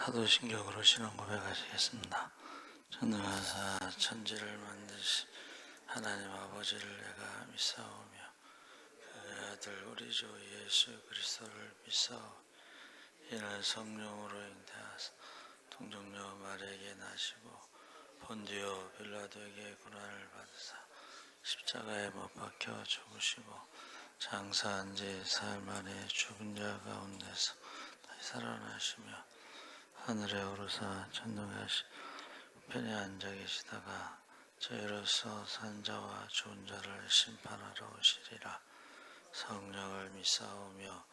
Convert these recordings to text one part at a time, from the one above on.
사도신경으로 신앙 고백하시겠습니다. 전능하사 천지를 만드신 하나님 아버지를 내가 믿사오며 그 아들 우리 주 예수 그리스도를 믿사오 이날 성령으로 잉태하사 동정녀 마리에게 나시고 본디오 빌라도에게 고난을 받으사 십자가에 못 박혀 죽으시고 장사한 지 사흘 만에 죽은 자 가운데서 다시 살아나시며 하늘에 오르사 천둥하시 편에 앉아 계시다가 저희로서 산자와 좋은 자를 심판하러 오시리라 성령을 믿사오며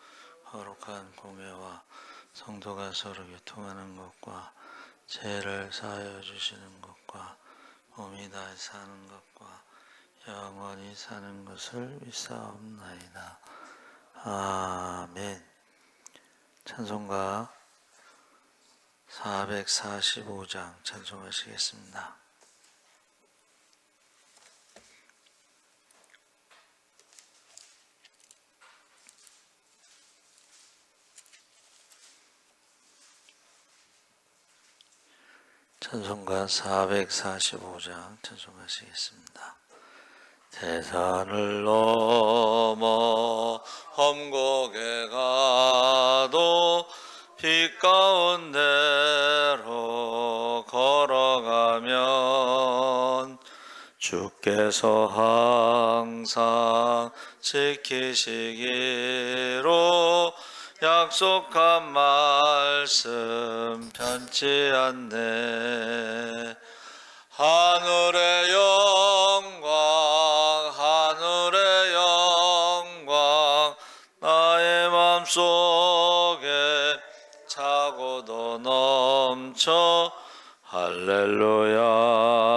거룩한 공예와 성도가 서로 교통하는 것과 죄를 사하여 주시는 것과 몸이 다시 사는 것과 영원히 사는 것을 믿사옵나이다. 아멘. 찬송가 445장 찬송하시겠습니다. 찬송가 445장 찬송하시겠습니다. 대산을 넘어 험곡에 가도 빛 가운데 주께서 항상 지키시기로 약속한 말씀 변치 않네. 하늘의 영광 하늘의 영광 나의 맘속에 차고도 넘쳐 할렐루야를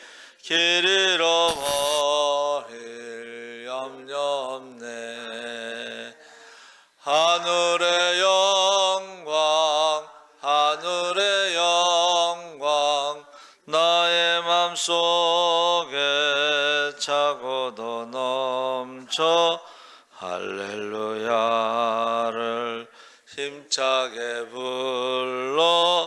길 잃어버릴 염려 없네. 하늘의 영광 하늘의 영광 나의 맘속에 차고도 넘쳐 할렐루야를 힘차게 불러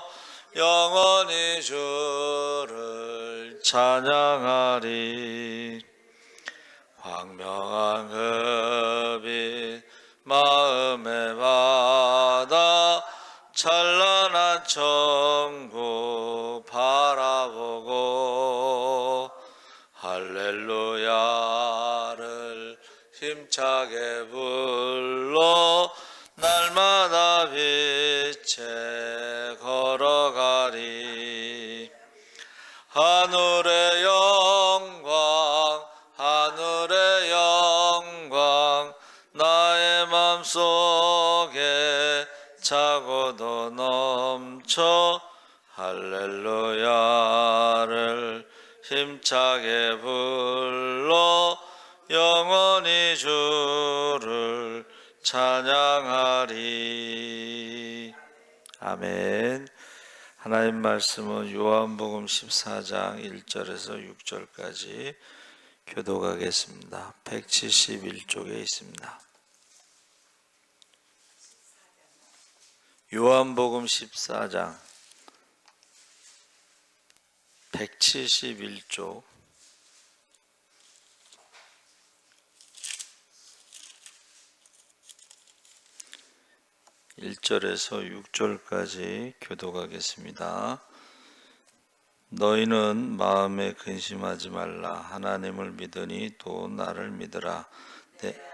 찬양하리. 광명한 흡이 마음에 받아 찬란한 천국 바라보고 할렐루야를 힘차게 불러 날마다 빛에 넘쳐 할렐루야를 힘차게 불러 영원히 주를 찬양하리 아멘 하나님 말씀은 요한복음 14장 1절에서 6절까지 교도가겠습니다. 171쪽에 있습니다. 요한복음 14장 171쪽 1절에서 6절까지 교도가겠습니다. 너희는 마음에 근심하지 말라. 하나님을 믿으니 또 나를 믿으라. 내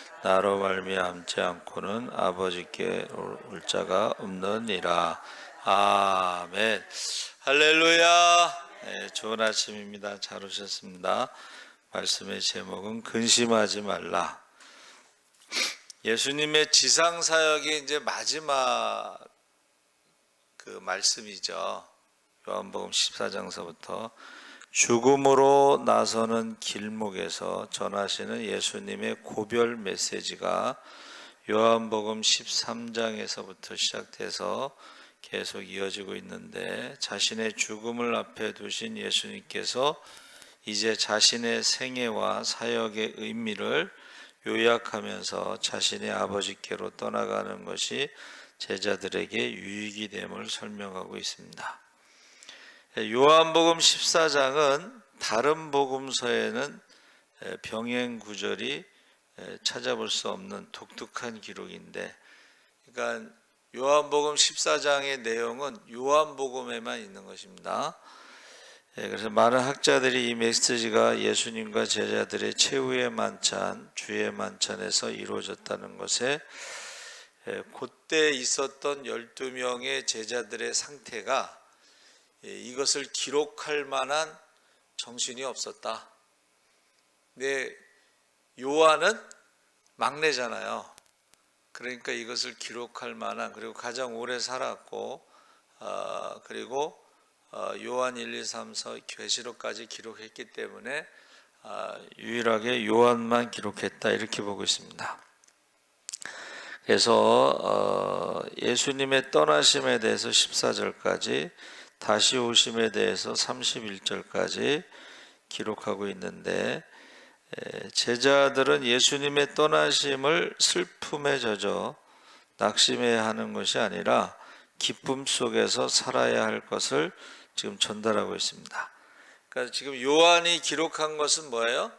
나로 말미암지 않고는 아버지께 올 자가 없느니라. 아멘. 할렐루야. 네, 좋은 아침입니다. 잘 오셨습니다. 말씀의 제목은 근심하지 말라. 예수님의 지상 사역의 이제 마지막 그 말씀이죠. 요한복음 14장서부터 죽음으로 나서는 길목에서 전하시는 예수님의 고별 메시지가 요한복음 13장에서부터 시작돼서 계속 이어지고 있는데 자신의 죽음을 앞에 두신 예수님께서 이제 자신의 생애와 사역의 의미를 요약하면서 자신의 아버지께로 떠나가는 것이 제자들에게 유익이 됨을 설명하고 있습니다. 요한복음 14장은 다른 복음서에는 병행 구절이 찾아볼 수 없는 독특한 기록인데 그러니까 요한복음 14장의 내용은 요한복음에만 있는 것입니다. 예, 그래서 많은 학자들이 이 메시지가 예수님과 제자들의 최후의 만찬, 주의 만찬에서 이루어졌다는 것에 예, 그때 있었던 12명의 제자들의 상태가 예, 이것을 기록할 만한 정신이 없었다. 근데 요한은 막내잖아요. 그러니까 이것을 기록할 만한 그리고 가장 오래 살았고 어, 그리고 어, 요한 1, 2, 3, 4 계시록까지 기록했기 때문에 아, 유일하게 요한만 기록했다 이렇게 보고 있습니다. 그래서 어, 예수님의 떠나심에 대해서 14절까지 다시 오심에 대해서 31절까지 기록하고 있는데 제자들은 예수님의 떠나심을 슬픔에 젖어 낙심해야 하는 것이 아니라 기쁨 속에서 살아야 할 것을 지금 전달하고 있습니다. 그러니까 지금 요한이 기록한 것은 뭐예요?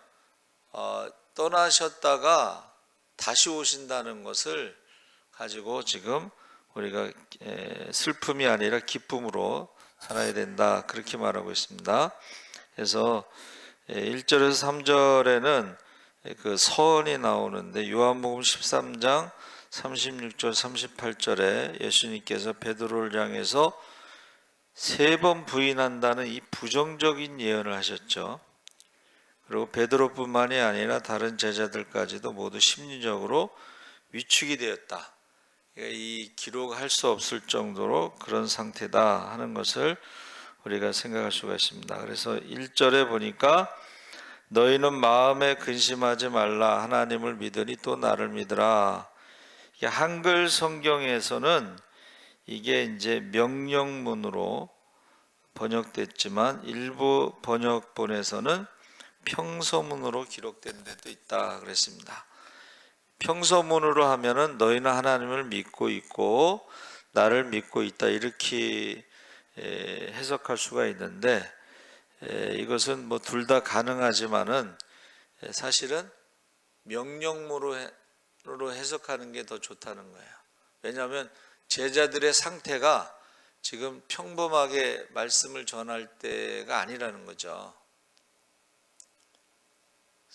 어, 떠나셨다가 다시 오신다는 것을 가지고 지금 우리가 슬픔이 아니라 기쁨으로 살아야 된다 그렇게 말하고 있습니다. 그래서 1절에서 3절에는 그 서원이 나오는데 요한복음 13장 36절 38절에 예수님께서 베드로를 향해서 세 번 부인한다는 이 부정적인 예언을 하셨죠. 그리고 베드로뿐만이 아니라 다른 제자들까지도 모두 심리적으로 위축이 되었다. 이 기록할 수 없을 정도로 그런 상태다 하는 것을 우리가 생각할 수가 있습니다. 그래서 1절에 보니까 너희는 마음에 근심하지 말라 하나님을 믿으니 또 나를 믿으라. 한글 성경에서는 이게 이제 명령문으로 번역됐지만 일부 번역본에서는 평서문으로 기록된 데도 있다 그랬습니다. 평서문으로 하면은 너희는 하나님을 믿고 있고 나를 믿고 있다 이렇게 해석할 수가 있는데 이것은 뭐 둘 다 가능하지만은 사실은 명령문으로 해석하는 게 더 좋다는 거예요. 왜냐하면 제자들의 상태가 지금 평범하게 말씀을 전할 때가 아니라는 거죠.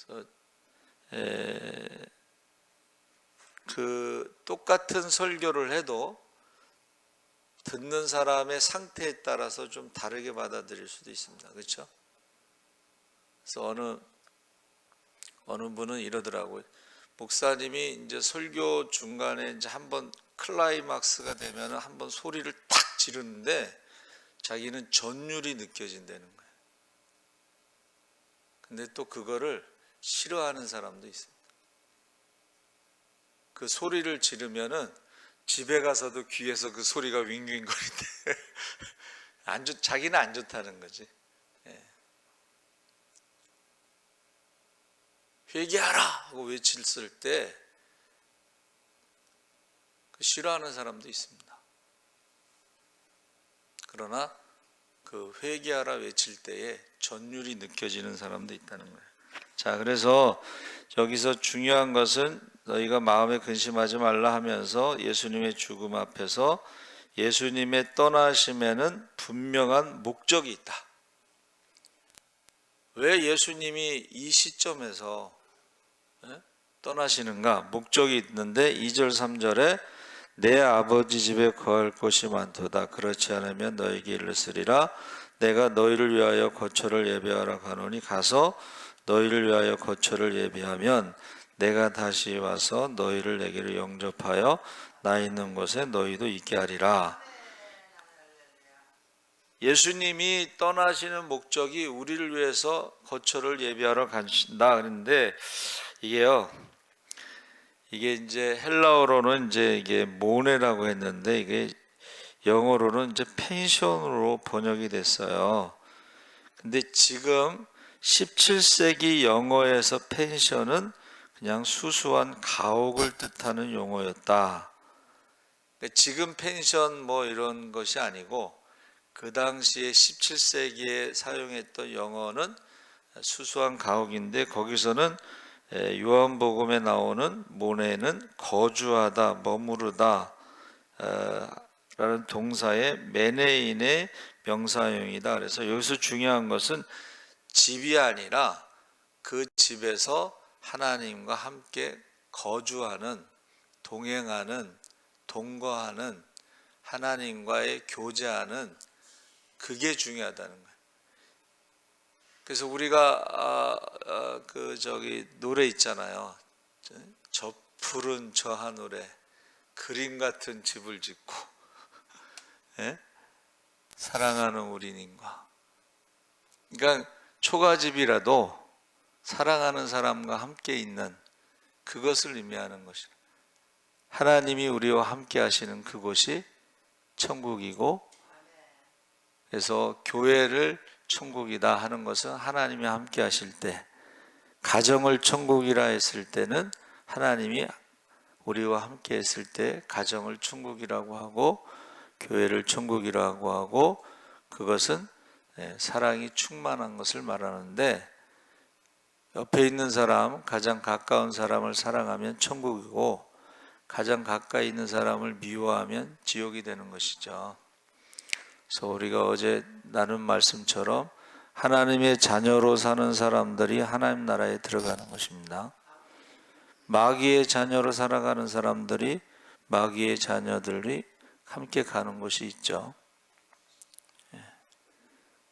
그래서 에, 그 똑같은 설교를 해도 듣는 사람의 상태에 따라서 좀 다르게 받아들일 수도 있습니다. 그렇죠? 그래서 어느 어느 분은 이러더라고요. 목사님이 이제 설교 중간에 이제 한번 클라이막스가 되면 한번 소리를 탁 지르는데 자기는 전율이 느껴진다는 거예요. 근데 또 그거를 싫어하는 사람도 있습니다. 그 소리를 지르면은 집에 가서도 귀에서 그 소리가 윙윙거리는데 안 좋, 자기는 안 좋다는 거지. 예. 회개하라 하고 외쳤을 때그 싫어하는 사람도 있습니다. 그러나 그 회개하라 외칠 때에 전율이 느껴지는 사람도 있다는 거예요. 자, 그래서 여기서 중요한 것은 너희가 마음에 근심하지 말라 하면서 예수님의 죽음 앞에서 예수님의 떠나심에는 분명한 목적이 있다. 왜 예수님이 이 시점에서 예? 떠나시는가? 목적이 있는데 2절 3절에 내 아버지 집에 거할 곳이 많도다. 그렇지 않으면 너에게 이르으리라. 내가 너희를 위하여 거처를 예배하러 가노니 가서 너희를 위하여 거처를 예비하면 내가 다시 와서 너희를 내게로 영접하여 나 있는 곳에 너희도 있게 하리라. 예수님이 떠나시는 목적이 우리를 위해서 거처를 예비하러 가신다 그런데 이게요. 이게 이제 헬라어로는 이제 이게 모네라고 했는데 이게 영어로는 이제 펜션으로 번역이 됐어요. 근데 지금 17세기 영어에서 펜션은 그냥 수수한 가옥을 뜻하는 용어였다. 지금 펜션 뭐 이런 것이 아니고 그 당시에 17세기에 사용했던 영어는 수수한 가옥인데 거기서는 에, 요한복음에 나오는 모네는 거주하다, 머무르다 어, 라는 동사의 메네인의 명사형이다. 그래서 여기서 중요한 것은 집이 아니라 그 집에서 하나님과 함께 거주하는, 동행하는, 동거하는 하나님과의 교제하는 그게 중요하다는 거예요. 그래서 우리가 아, 아, 그 저기 노래 있잖아요. 저, 저 푸른 저 하늘에 그림 같은 집을 짓고 예? 사랑하는 우리님과 그러니까 초가집이라도 사랑하는 사람과 함께 있는 그것을 의미하는 것이다. 하나님이 우리와 함께 하시는 그곳이 천국이고 그래서 교회를 천국이다 하는 것은 하나님이 함께 하실 때 가정을 천국이라 했을 때는 하나님이 우리와 함께 했을 때 가정을 천국이라고 하고 교회를 천국이라고 하고 그것은 예, 사랑이 충만한 것을 말하는데 옆에 있는 사람, 가장 가까운 사람을 사랑하면 천국이고 가장 가까이 있는 사람을 미워하면 지옥이 되는 것이죠. 그래서 우리가 어제 나눈 말씀처럼 하나님의 자녀로 사는 사람들이 하나님 나라에 들어가는 것입니다. 마귀의 자녀로 살아가는 사람들이 마귀의 자녀들이 함께 가는 곳이 있죠.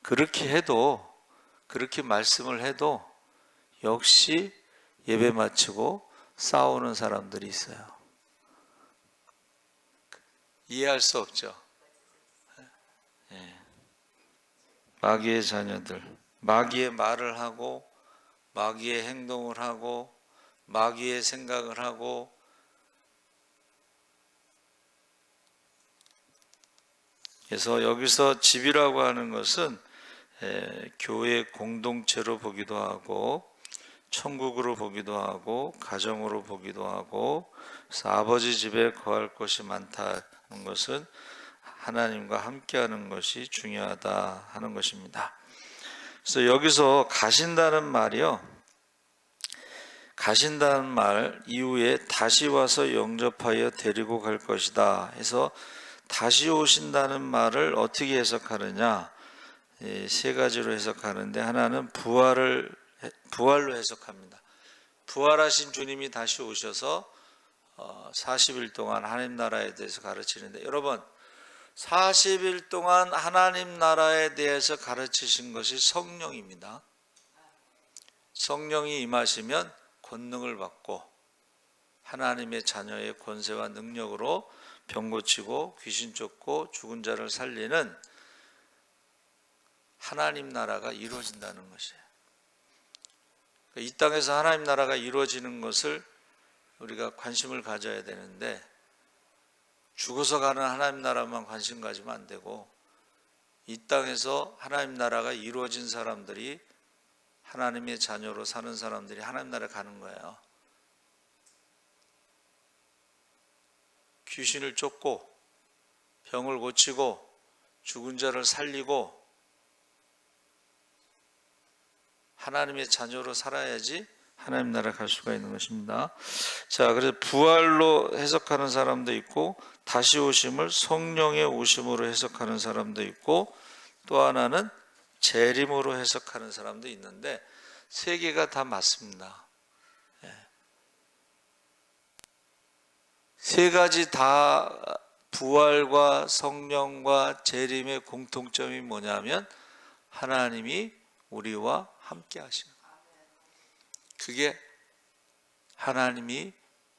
예. 그렇게 해도 그렇게 말씀을 해도 역시 예배 마치고 싸우는 사람들이 있어요. 이해할 수 없죠. 예. 마귀의 자녀들, 마귀의 말을 하고, 마귀의 행동을 하고, 마귀의 생각을 하고, 그래서 여기서 집이라고 하는 것은 에, 교회 공동체로 보기도 하고, 천국으로 보기도 하고, 가정으로 보기도 하고, 그래서 아버지 집에 거할 곳이 많다는 것은 하나님과 함께하는 것이 중요하다 하는 것입니다. 그래서 여기서 가신다는 말이요. 가신다는 말 이후에 다시 와서 영접하여 데리고 갈 것이다 해서 다시 오신다는 말을 어떻게 해석하느냐 예, 세 가지로 해석하는데 하나는 부활을 부활로 해석합니다. 부활하신 주님이 다시 오셔서 40일 동안 하나님 나라에 대해서 가르치는데 여러분 40일 동안 하나님 나라에 대해서 가르치신 것이 성령입니다. 성령이 임하시면 권능을 받고 하나님의 자녀의 권세와 능력으로 병 고치고 귀신 쫓고 죽은 자를 살리는 하나님 나라가 이루어진다는 것이에요. 이 땅에서 하나님 나라가 이루어지는 것을 우리가 관심을 가져야 되는데 죽어서 가는 하나님 나라만 관심 가지면 안 되고 이 땅에서 하나님 나라가 이루어진 사람들이 하나님의 자녀로 사는 사람들이 하나님 나라에 가는 거예요. 귀신을 쫓고 병을 고치고 죽은 자를 살리고 하나님의 자녀로 살아야지 하나님 나라 갈 수가 있는 것입니다. 자, 그래서 부활로 해석하는 사람도 있고 다시 오심을 성령의 오심으로 해석하는 사람도 있고 또 하나는 재림으로 해석하는 사람도 있는데 세 개가 다 맞습니다. 예. 세 가지 다 부활과 성령과 재림의 공통점이 뭐냐면 하나님이 우리와 함께 하시는. 그게 하나님이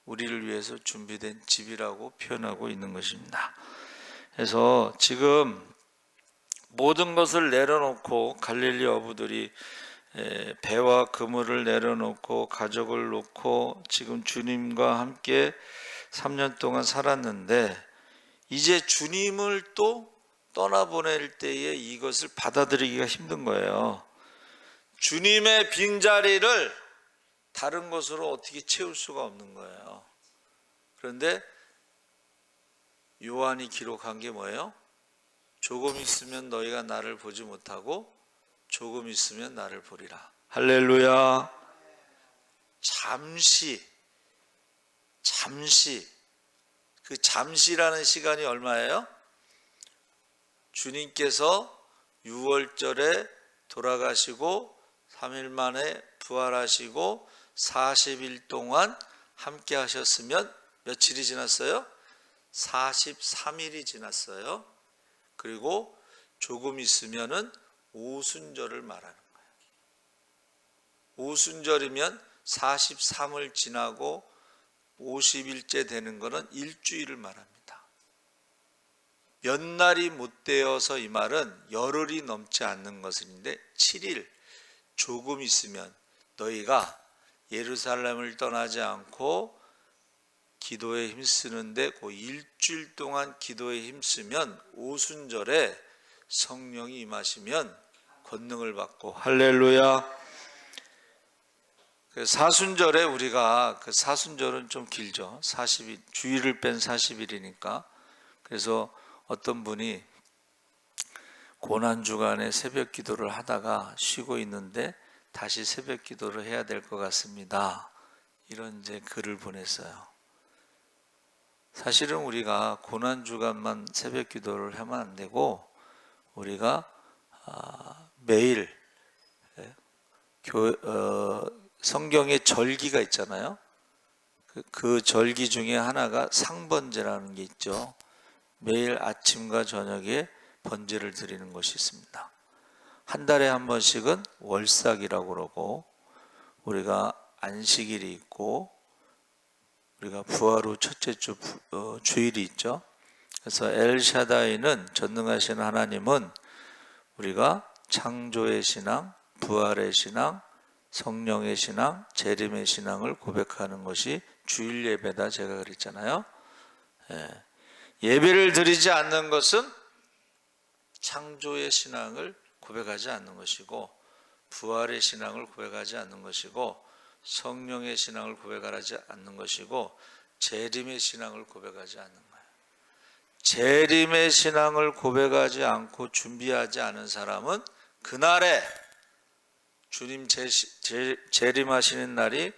우리를 위해서 준비된 집이라고 표현하고 있는 것입니다. 그래서 지금 모든 것을 내려놓고 갈릴리 어부들이 에, 배와 그물을 내려놓고 가족을 놓고 지금 주님과 함께 3년 동안 살았는데 이제 주님을 또 떠나보낼 때에 이것을 받아들이기가 힘든 거예요. 주님의 빈자리를 다른 것으로 어떻게 채울 수가 없는 거예요. 그런데 요한이 기록한 게 뭐예요? 조금 있으면 너희가 나를 보지 못하고 조금 있으면 나를 보리라. 할렐루야. 잠시, 잠시, 그 잠시라는 시간이 얼마예요? 주님께서 6월절에 돌아가시고 3일 만에 부활하시고 40일 동안 함께 하셨으면 며칠이 지났어요? 43일이 지났어요. 그리고 조금 있으면은 오순절을 말하는 거예요. 오순절이면 43을 지나고 50일째 되는 것은 일주일을 말합니다. 몇 날이 못 되어서 이 말은 열흘이 넘지 않는 것인데 7일 조금 있으면 너희가 예루살렘을 떠나지 않고 기도에 힘쓰는데 그 일주일 동안 기도에 힘쓰면 오순절에 성령이 임하시면 권능을 받고 할렐루야. 그 사순절에 우리가 그 사순절은 좀 길죠. 40일 주일을 뺀 40일이니까. 그래서 어떤 분이 고난 주간에 새벽 기도를 하다가 쉬고 있는데 다시 새벽 기도를 해야 될 것 같습니다. 이런 이제 글을 보냈어요. 사실은 우리가 고난 주간만 새벽 기도를 하면 안 되고 우리가 아, 매일 예, 교, 어, 성경에 절기가 있잖아요. 그, 그 절기 중에 하나가 상번제라는 게 있죠. 매일 아침과 저녁에 번제를 드리는 것이 있습니다. 한 달에 한 번씩은 월삭이라고 그러고 우리가 안식일이 있고 우리가 부활 후 첫째 주 어, 주일이 있죠. 그래서 엘샤다이는 전능하신 하나님은 우리가 창조의 신앙, 부활의 신앙, 성령의 신앙, 재림의 신앙을 고백하는 것이 주일 예배다 제가 그랬잖아요. 예. 예배를 드리지 않는 것은 창조의 신앙을 고백하지 않는 것이고 부활의 신앙을 고백하지 않는 것이고 성령의 신앙을 고백하지 않는 것이고 재림의 신앙을 고백하지 않는 거예요. 재림의 신앙을 고백하지 않고 준비하지 않은 사람은 그날에 주님 재, 재, 재림하시는 날이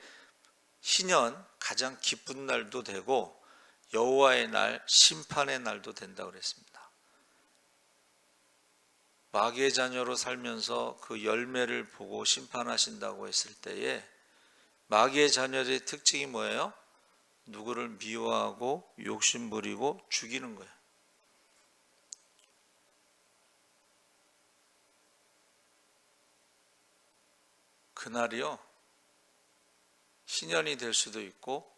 희년 가장 기쁜 날도 되고 여호와의 날 심판의 날도 된다고 그랬습니다. 마귀의 자녀로 살면서 그 열매를 보고 심판하신다고 했을 때에 마귀의 자녀들의 특징이 뭐예요? 누구를 미워하고 욕심 부리고 죽이는 거예요. 그날이요. 신년이 될 수도 있고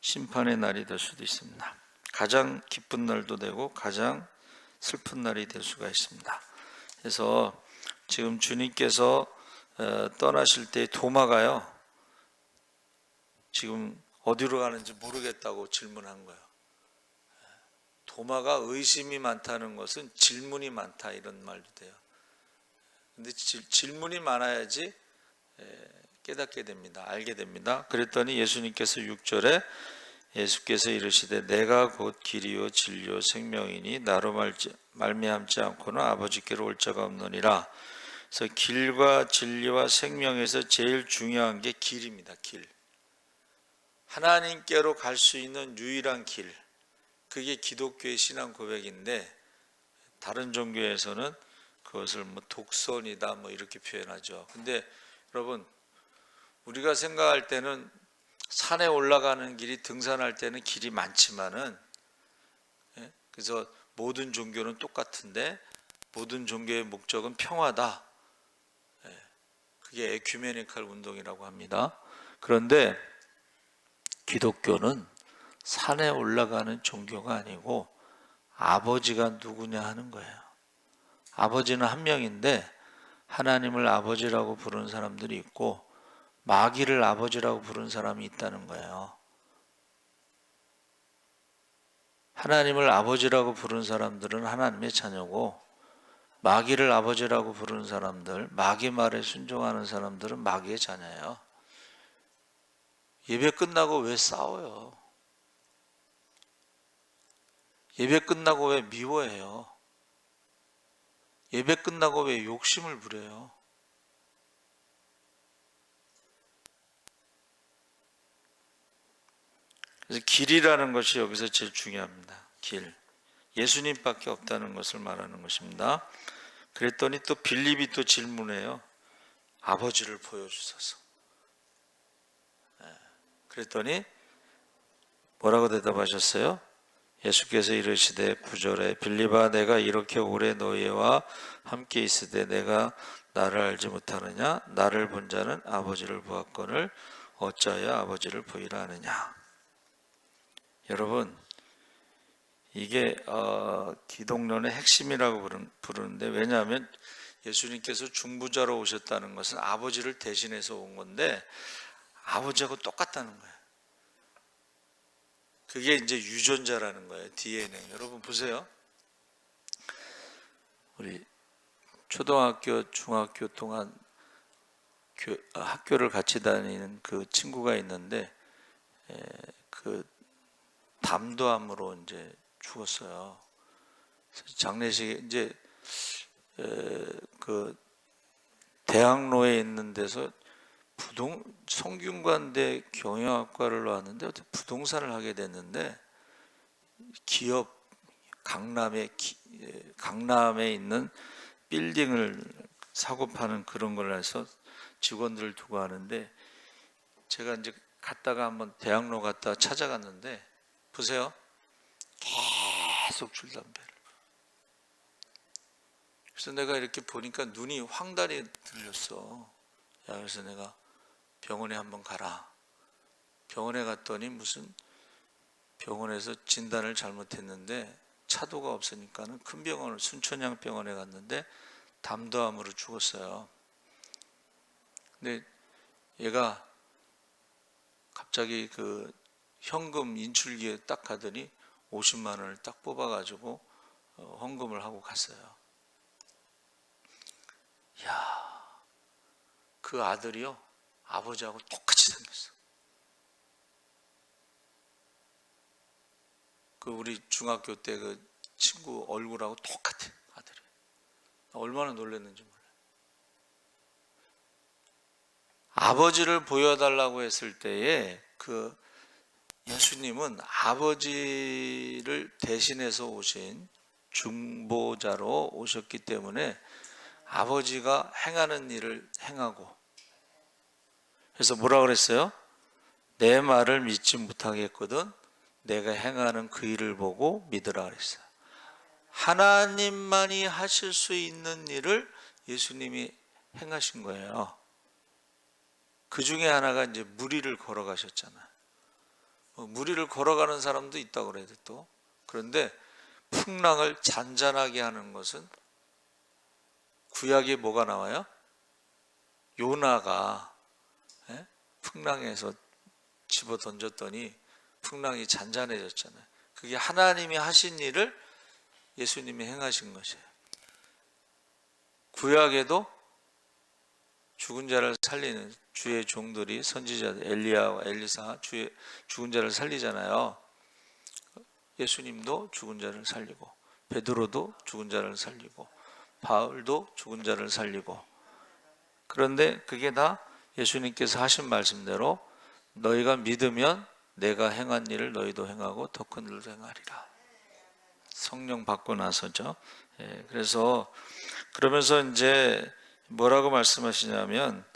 심판의 날이 될 수도 있습니다. 가장 기쁜 날도 되고 가장 슬픈 날이 될 수가 있습니다. 그래서 지금 주님께서 어, 떠나실 때 도마가요. 지금 어디로 가는지 모르겠다고 질문한 거예요. 도마가 의심이 많다는 것은 질문이 많다 이런 말도 돼요. 근데 질문이 많아야지 깨닫게 됩니다. 알게 됩니다. 그랬더니 예수님께서 6절에 예수께서 이르시되 내가 곧 길이요 진리요 생명이니 나로 말지, 말미암지 않고는 아버지께로 올 자가 없느니라. 그래서 길과 진리와 생명에서 제일 중요한 게 길입니다. 길. 하나님께로 갈 수 있는 유일한 길. 그게 기독교의 신앙 고백인데 다른 종교에서는 그것을 뭐 독선이다 뭐 이렇게 표현하죠. 근데 여러분 우리가 생각할 때는 산에 올라가는 길이 등산할 때는 길이 많지만은 예? 그래서 모든 종교는 똑같은데 모든 종교의 목적은 평화다. 예, 그게 에큐메니칼 운동이라고 합니다. 그런데 기독교는 산에 올라가는 종교가 아니고 아버지가 누구냐 하는 거예요. 아버지는 한 명인데 하나님을 아버지라고 부르는 사람들이 있고 마귀를 아버지라고 부르는 사람이 있다는 거예요. 하나님을 아버지라고 부르는 사람들은 하나님의 자녀고 마귀를 아버지라고 부르는 사람들, 마귀 말에 순종하는 사람들은 마귀의 자녀예요. 예배 끝나고 왜 싸워요? 예배 끝나고 왜 미워해요? 예배 끝나고 왜 욕심을 부려요? 그래서 길이라는 것이 여기서 제일 중요합니다. 길. 예수님밖에 없다는 것을 말하는 것입니다. 그랬더니 또 빌립이 또 질문해요. 아버지를 보여주소서. 예. 그랬더니 뭐라고 대답하셨어요? 예수께서 이르시되 구절에 빌립아 내가 이렇게 오래 너희와 함께 있으되 내가 나를 알지 못하느냐 나를 본 자는 아버지를 보았거늘 어찌하여 아버지를 보이라 하느냐 여러분 이게 어, 기독론의 핵심이라고 부르- 부르는데 왜냐하면 예수님께서 중부자로 오셨다는 것은 아버지를 대신해서 온 건데 아버지하고 똑같다는 거예요. 그게 이제 유전자라는 거예요. DNA. 여러분 보세요. 우리 초등학교, 중학교 동안 교- 아, 학교를 같이 다니는 그 친구가 있는데 에, 그 담도암으로 이제 죽었어요. 장례식 이제 에, 그 대학로에 있는 데서 부동 성균관대 경영학과를 나왔는데 어떻게 부동산을 하게 됐는데 기업 강남에 강남에 있는 빌딩을 사고 파는 그런 걸 해서 직원들을 두고 하는데 제가 이제 갔다가 한번 대학로 갔다 찾아갔는데 보세요. 계속 줄담배를. 그래서 내가 이렇게 보니까 눈이 황달이 들렸어. 야, 그래서 내가 병원에 한번 가라. 병원에 갔더니 무슨 병원에서 진단을 잘못했는데 차도가 없으니까는 큰 병원을 순천향 병원에 갔는데 담도암으로 죽었어요. 근데 얘가 갑자기 그 현금 인출기에 딱 가더니 50만 원을 딱 뽑아가지고 어, 헌금을 하고 갔어요. 야, 그 아들이요 아버지하고 똑같이 생겼어. 그 우리 중학교 때 그 친구 얼굴하고 똑같아 아들이. 얼마나 놀랐는지 몰라요. 아버지를 보여달라고 했을 때에 그 예수님은 아버지를 대신해서 오신 중보자로 오셨기 때문에 아버지가 행하는 일을 행하고 그래서 뭐라 그랬어요? 내 말을 믿지 못하겠거든 내가 행하는 그 일을 보고 믿으라 그랬어요. 하나님만이 하실 수 있는 일을 예수님이 행하신 거예요. 그 중에 하나가 이제 무리를 걸어가셨잖아요. 뭐 무리를 걸어가는 사람도 있다고 그래도 또 그런데 풍랑을 잔잔하게 하는 것은 구약에 뭐가 나와요? 요나가 예? 풍랑에서 집어 던졌더니 풍랑이 잔잔해졌잖아요. 그게 하나님이 하신 일을 예수님이 행하신 것이에요. 구약에도 죽은 자를 살리는 주의 종들이 선지자들 엘리야와 엘리사 주의 죽은 자를 살리잖아요. 예수님도 죽은 자를 살리고 베드로도 죽은 자를 살리고 바울도 죽은 자를 살리고 그런데 그게 다 예수님께서 하신 말씀대로 너희가 믿으면 내가 행한 일을 너희도 행하고 더 큰 일을 행하리라. 성령 받고 나서죠. 예, 그래서 그러면서 이제 뭐라고 말씀하시냐면 예,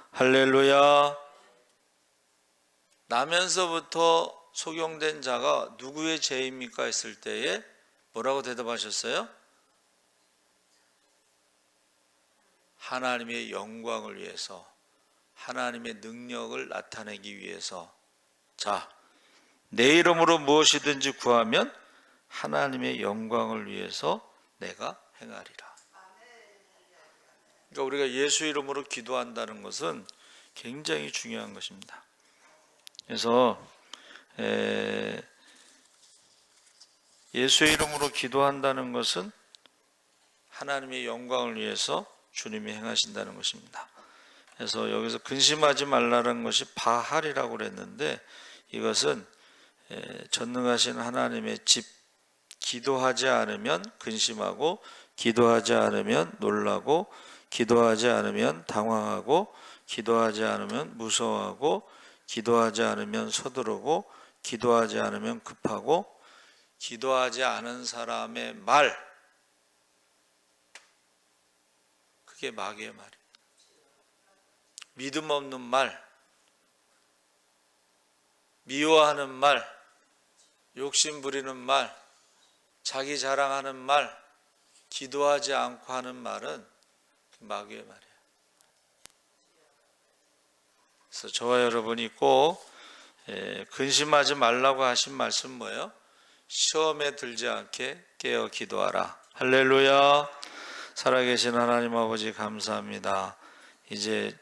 할렐루야 나면서부터 소경된 자가 누구의 죄입니까 했을 때에 뭐라고 대답하셨어요? 하나님의 영광을 위해서 하나님의 능력을 나타내기 위해서 자, 내 이름으로 무엇이든지 구하면 하나님의 영광을 위해서 내가 행하리라. 그러니까 우리가 예수 이름으로 기도한다는 것은 굉장히 중요한 것입니다. 그래서 에, 예수의 이름으로 기도한다는 것은 하나님의 영광을 위해서 주님이 행하신다는 것입니다. 그래서 여기서 근심하지 말라는 것이 바할이라고 그랬는데 이것은 에, 전능하신 하나님의 집 기도하지 않으면 근심하고 기도하지 않으면 놀라고 기도하지 않으면 당황하고 기도하지 않으면 무서워하고 기도하지 않으면 서두르고 기도하지 않으면 급하고 기도하지 않은 사람의 말 그게 마귀의 말이에요. 믿음 없는 말, 미워하는 말, 욕심 부리는 말, 자기 자랑하는 말, 기도하지 않고 하는 말은 마귀의 말이에요. 그래서 저와 여러분이 꼭 에, 근심하지 말라고 하신 말씀 뭐예요? 시험에 들지 않게 깨어 기도하라. 할렐루야. 살아계신 하나님 아버지 감사합니다. 이제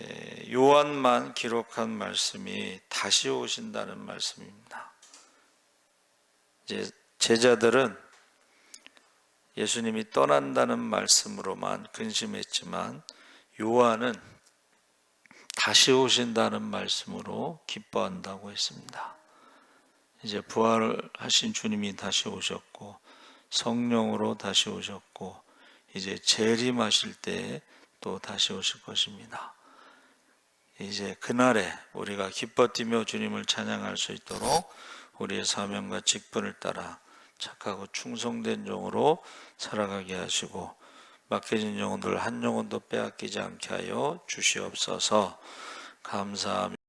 에, 요한만 기록한 말씀이 다시 오신다는 말씀입니다. 이제 제자들은 예수님이 떠난다는 말씀으로만 근심했지만 요한은 다시 오신다는 말씀으로 기뻐한다고 했습니다. 이제 부활하신 주님이 다시 오셨고 성령으로 다시 오셨고 이제 재림하실 때 또 다시 오실 것입니다. 이제 그날에 우리가 기뻐 뛰며 주님을 찬양할 수 있도록 우리의 사명과 직분을 따라 착하고 충성된 종으로 살아가게 하시고 맡겨진 영혼들 한 영혼도 빼앗기지 않게 하여 주시옵소서 감사합니다.